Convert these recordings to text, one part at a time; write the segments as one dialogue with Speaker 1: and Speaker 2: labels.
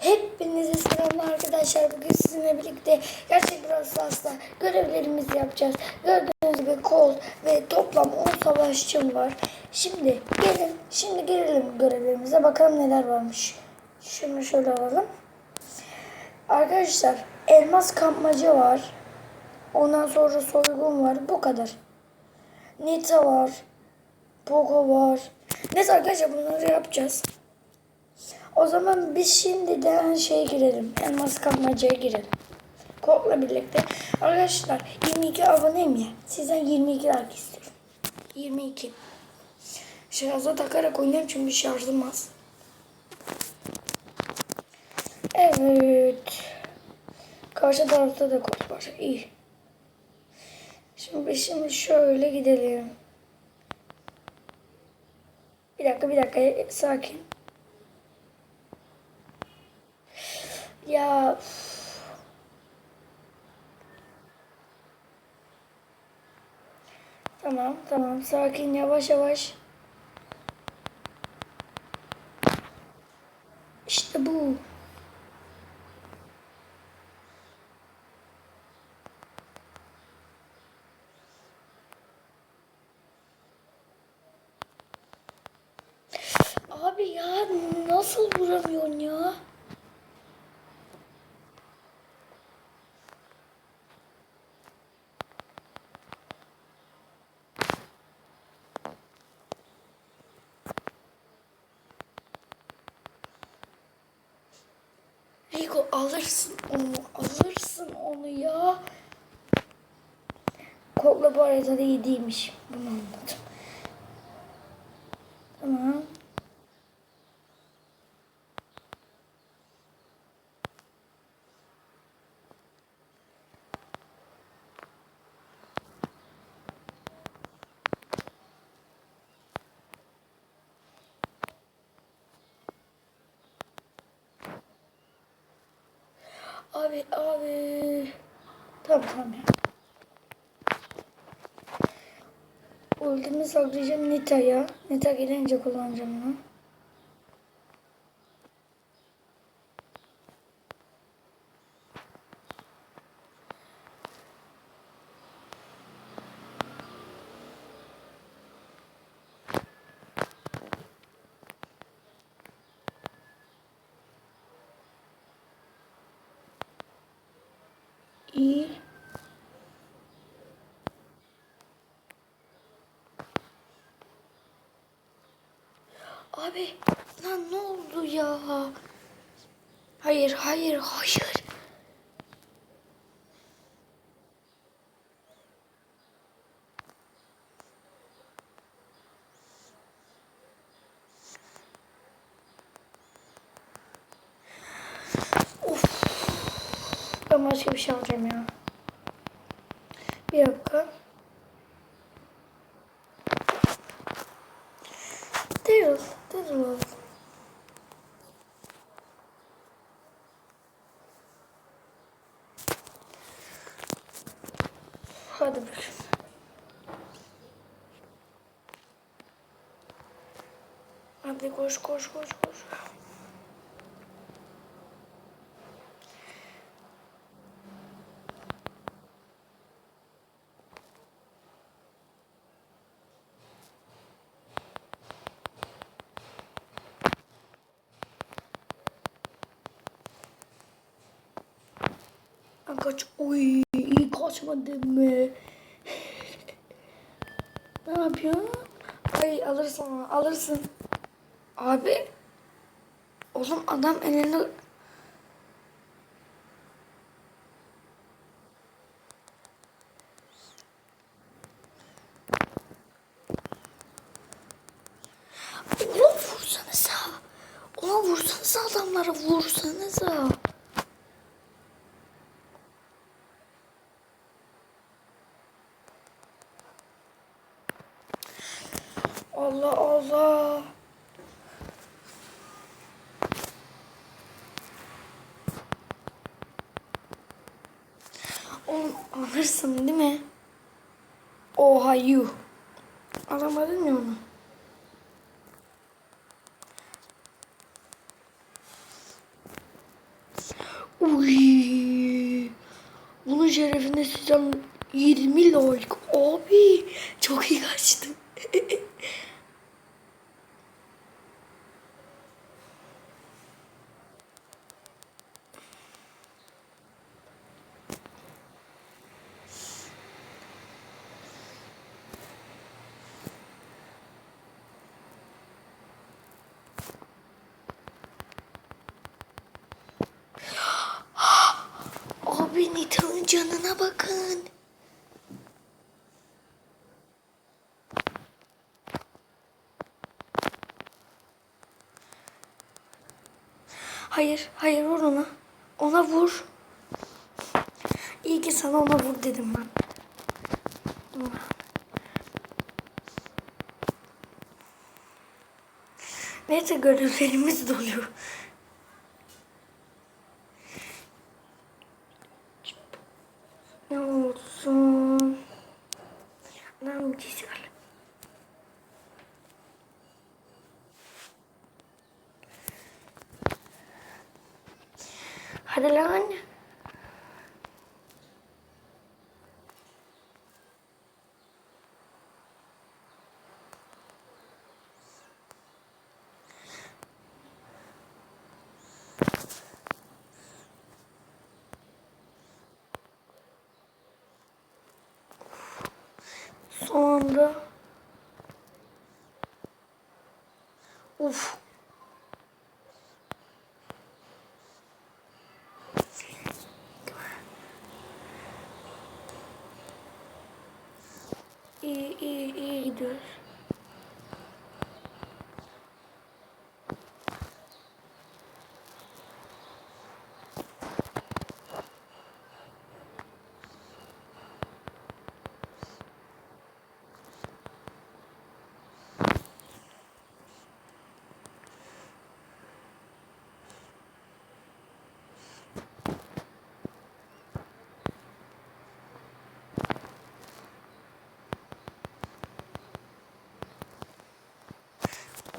Speaker 1: Hepinize selamlar arkadaşlar. Bugün sizinle birlikte gerçek bir asla görevlerimizi yapacağız. Gördüğünüz gibi kol ve toplam 10 savaşçım var. Şimdi gelin, şimdi girelim görevlerimize. Bakalım neler varmış. Şunu şöyle alalım. Arkadaşlar elmas kampmacı var. Ondan sonra soygun var. Bu kadar. Nita var. Poco var. Neyse arkadaşlar bunları yapacağız. O zaman biz şimdiden şeye girelim. Elmas kapmacaya girelim. Kokla birlikte. Arkadaşlar 22 aboneyim ya. Sizden 22 like istiyorum. 22. Şarja takarak oynayayım çünkü şarjım az. Evet. Karşı tarafta da kod var. İyi. Şimdi şimdi şöyle gidelim. Bir dakika bir dakika sakin. Ya. Tamam tamam sakin yavaş yavaş. İşte bu. Abi ya nasıl vuramıyorsun ya? Alırsın onu, alırsın onu ya. Kokla bu arada da iyi değilmiş. Bunu anladım. Tamam. Abi abi. Tamam tamam ya. Ultimi saklayacağım Nita'ya. Nita gelince kullanacağım onu. İyi. Abi lan ne oldu ya? Hayır hayır hayır. Of. Ben başka bir şey alacağım ya. Bir dakika. Daryl, Daryl. Hadi bakayım. Hadi koş koş koş koş. Kaç... Uy iyi kaçmadım mı? ne yapıyorsun? Ay alırsın alırsın. Abi. Oğlum adam elini... Ulan vursanıza. Ulan vursanıza adamlara vursanıza. Allah Allah. Oğlum alırsın değil mi? Oha yuh. Alamadın ya onu. Uy. Bunun şerefine sizden 20 like. Abi çok iyi kaçtı. Hayır, hayır vur ona. Ona vur. İyi ki sana ona vur dedim ben. Neyse görevlerimiz doluyor. Ne olsun? Anam güzel. Hadi lan. Son anda. Uf. İyi iyi iyi gidiyoruz.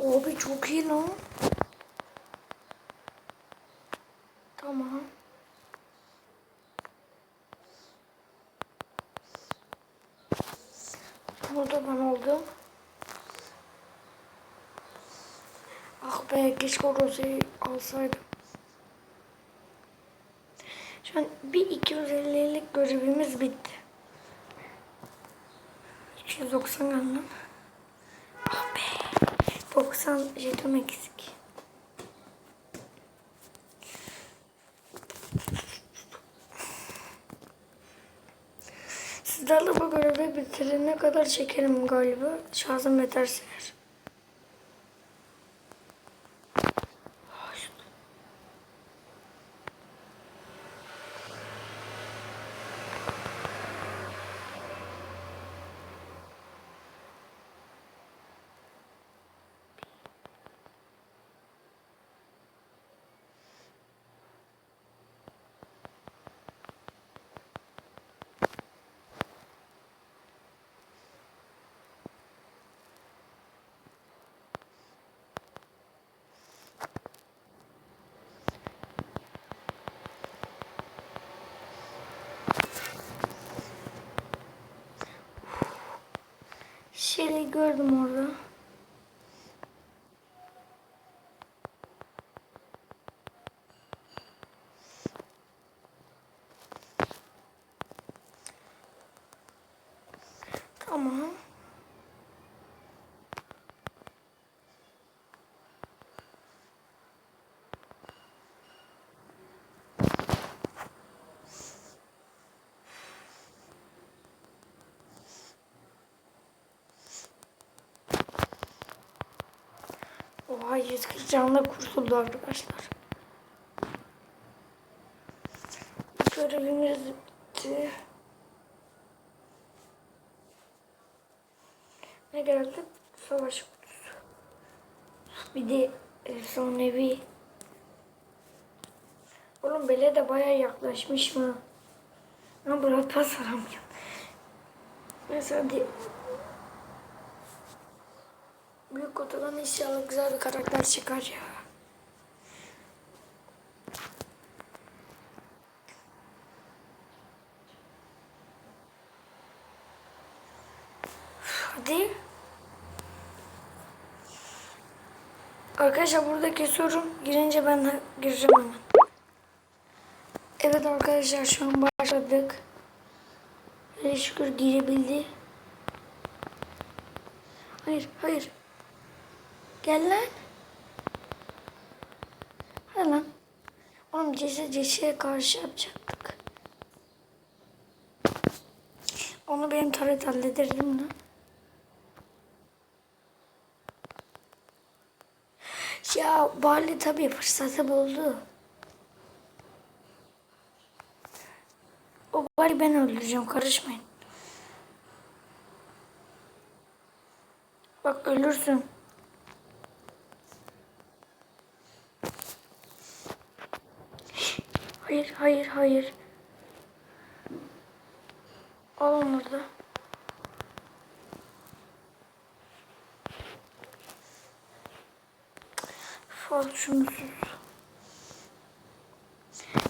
Speaker 1: Abi çok iyi lan. Tamam. Burada ben oldum. Ah be keşke o alsaydım. Şu an bir 250'lik görevimiz bitti. 290 geldim. Ah be. 90 jeton eksik. Sizlerle bu görevi bitirene kadar çekerim galiba. Şarjım yeterse eğer. Gördüm orada. Tamam. Oha 140 canla kurtuldu arkadaşlar. Görevimiz bitti. Ne geldi? Savaş kutusu. Bir de efsanevi. Oğlum bele de baya yaklaşmış mı? Ben burada pas aramıyorum. Neyse hadi. Büyük odadan inşallah güzel bir karakter çıkar ya. Hadi. Arkadaşlar buradaki sorum girince ben gireceğim hemen. Evet arkadaşlar şu an başladık. Hele şükür girebildi. Hayır hayır. Gel lan. Hadi lan. Oğlum cese ceseye karşı yapacaktık. Onu benim taret hallederdim lan. Ya Barley tabii fırsatı buldu. O Barley ben öldüreceğim karışmayın. Bak ölürsün. Hayır hayır hayır. Al onu da.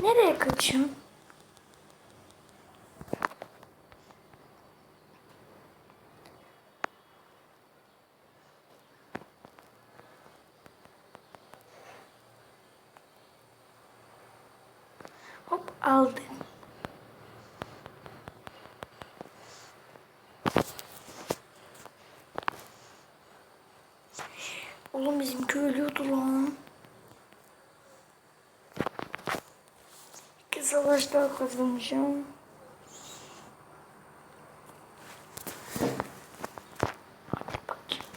Speaker 1: Nereye kaçıyorsun? Aldım. Oğlum bizimki ölüyordu lan. İki savaş daha kazanacağım. Hadi bakayım.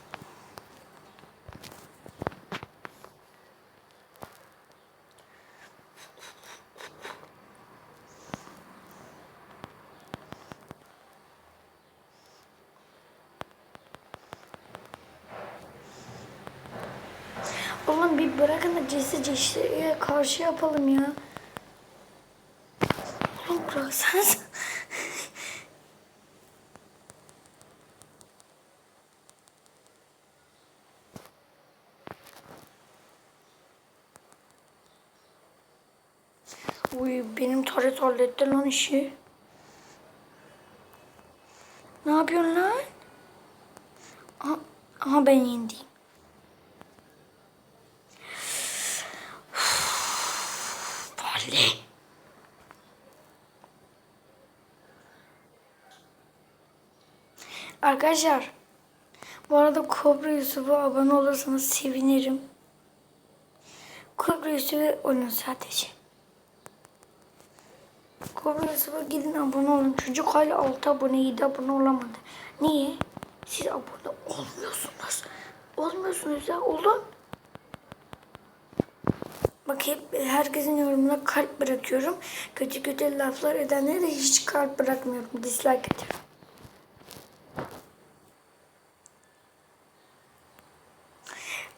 Speaker 1: Oğlum bir bırakın da cesi cesiye karşı yapalım ya. Oğlum bıraksanız. Uy benim taret halletti lan işi. Ne yapıyorsun lan? Aha, aha ben yendim. Barley. Arkadaşlar bu arada Kobra Yusuf'a abone olursanız sevinirim. Kobra Yusuf'a olun sadece. Kobra Yusuf'a gidin abone olun. Çocuk hala 6 abone 7 abone olamadı. Niye? Siz abone olmuyorsunuz. Olmuyorsunuz ya olun. Bak hep herkesin yorumuna kalp bırakıyorum. Kötü kötü laflar edenlere de hiç kalp bırakmıyorum. Dislike atıyorum.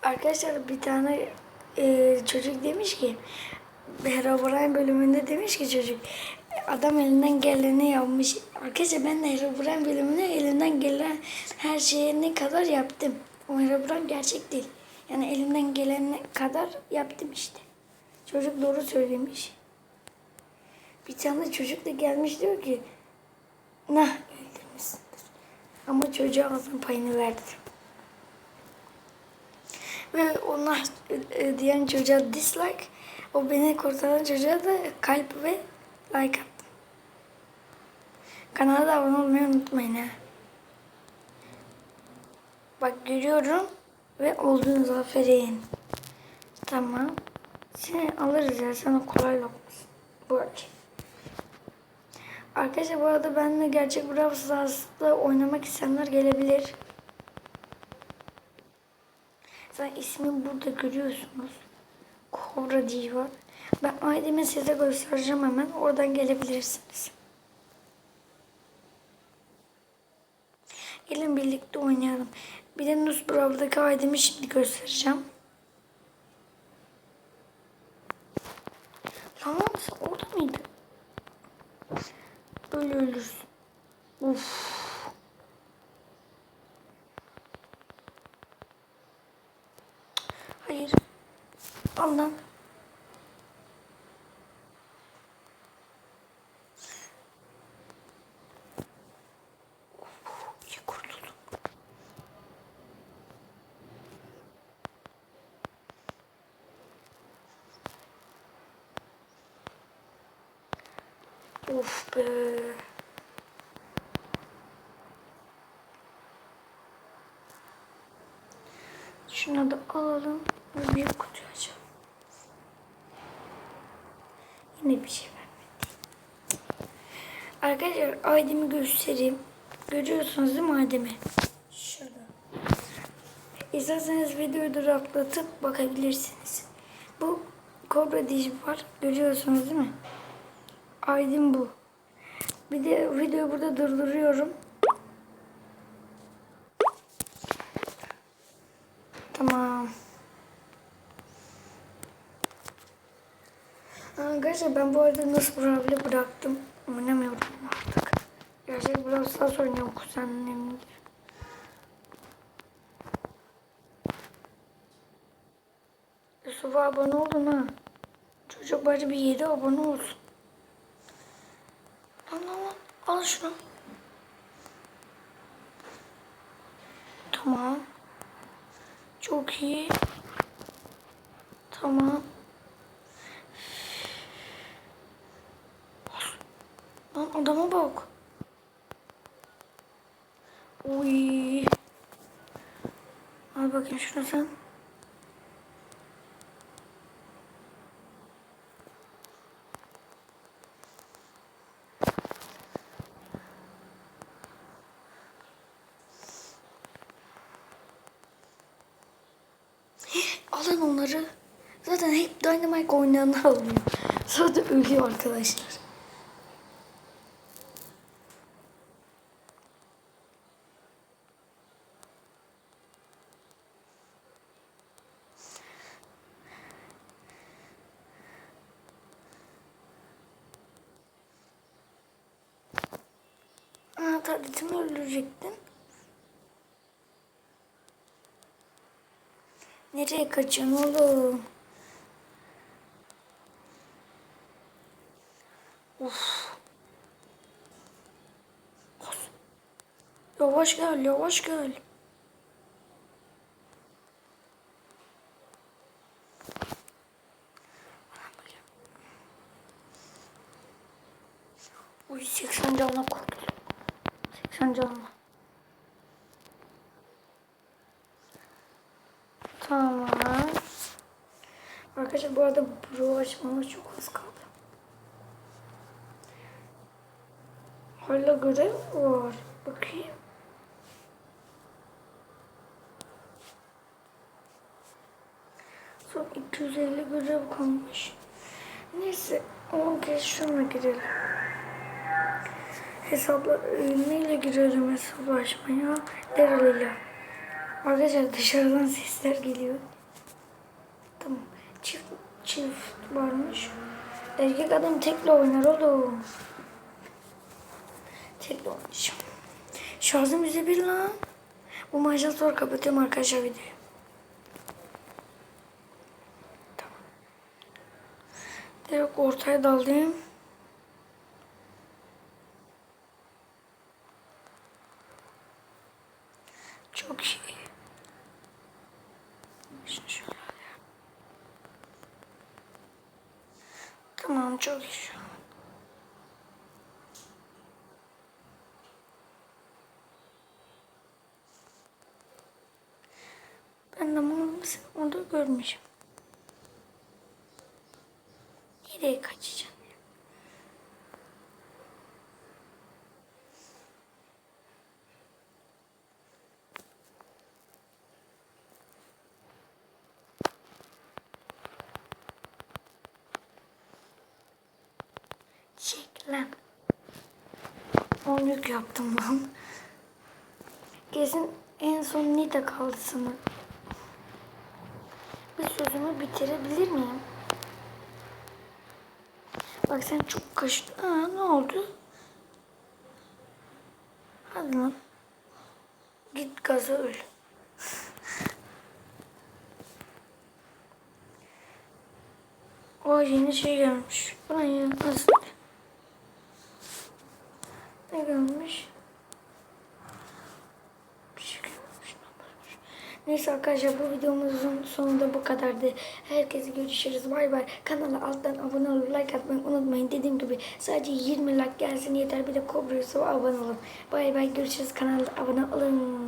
Speaker 1: Arkadaşlar bir tane e, çocuk demiş ki Herobrine bölümünde demiş ki çocuk adam elinden geleni yapmış. Arkadaşlar ben de Herobrine bölümünde elinden gelen her şeye ne kadar yaptım. O Herobrine gerçek değil. Yani elimden gelene kadar yaptım işte. Çocuk doğru söylemiş. Bir tane çocuk da gelmiş diyor ki nah öldürmüşsündür. Ama çocuğa ağzının payını verdim. Ve ona e, diyen çocuğa dislike, o beni kurtaran çocuğa da kalp ve like attım. Kanala da abone olmayı unutmayın ha. Bak görüyorum ve oldunuz aferin. Tamam. Seni alırız ya sana kolay lokmasın. Böyle. Arkadaşlar bu arada benimle gerçek Brawl Stars'ta oynamak isteyenler gelebilir. Zaten ismi burada görüyorsunuz. Kobra diye var. Ben ID'mi size göstereceğim hemen. Oradan gelebilirsiniz. Gelin birlikte oynayalım. Bir de Nus Brawl'daki ID'mi şimdi göstereceğim. Sen orada mıydın? Böyle ölürsün. Uf. Hayır. Al lan. İyi kurtuldum. Of be. Şunu da alalım ve büyük kutuyu açalım. Yine bir şey vermedi. Arkadaşlar Adem'i göstereyim. Görüyorsunuz değil mi Adem'i? Şurada. İsterseniz videoyu duraklatıp bakabilirsiniz. Bu kobra dişi var. Görüyorsunuz değil mi? Aydın bu. Bir de videoyu burada durduruyorum. Tamam. Arkadaşlar ben bu arada nasıl Brawl'ı bıraktım. Oynamıyorum artık. Gerçek Brawl Stars oynuyorum kuzenlerimle. Yusuf'a abone oldun ha. Çocuk bari bir 7 abone olsun. Lan lan. Al şunu. Tamam. Çok iyi. Tamam. Lan adama bak. Uy. Al bakayım şunu sen. Dynamite oynayanlar alınıyor. Sonra da ölüyor arkadaşlar. Aa, tabletimi öldürecektin. Nereye kaçıyorsun oğlum? Yavaş gel, yavaş gel. Uy 80 canla kurtul. 80 canla. Tamam. Arkadaşlar bu arada bro açmama çok az kaldı. Hala görev var. Bakayım. Son 250 görev kalmış. Neyse 10 kez şuna girelim. Hesapla neyle girelim hesaplaşmaya? İle. Arkadaşlar dışarıdan sesler geliyor. Tamam. Çift çift varmış. Erkek adam tekle oynar oğlum. Tekle oynayacağım. Şarjım yüzde bir lan. Bu maçtan sonra kapatıyorum arkadaşlar videoyu. Tamam. Direkt ortaya daldım. Çok iyi. Şunu şöyle alayım. Tamam çok iyi şu an. Ben de bunu orada görmüşüm. Nereye kaçacağım? ya? Çek lan. On yük yaptım lan. Kesin en son Nita kaldı sanırım. Bir sözümü bitirebilir miyim? Bak sen çok kaçtın. Aa ne oldu? Hadi lan. Git gaza öl. O yeni şey gelmiş. Bu ne ya? Nasıl? Ne gelmiş? Bir şey gelmiş. Neyse arkadaşlar bu videomuzun sonunda bu kadardı. Herkese görüşürüz. Bay bay. Kanala alttan abone olup like atmayı unutmayın. Dediğim gibi sadece 20 like gelsin yeter. Bir de Kobra abone olun. Bay bay görüşürüz. Kanala abone olun.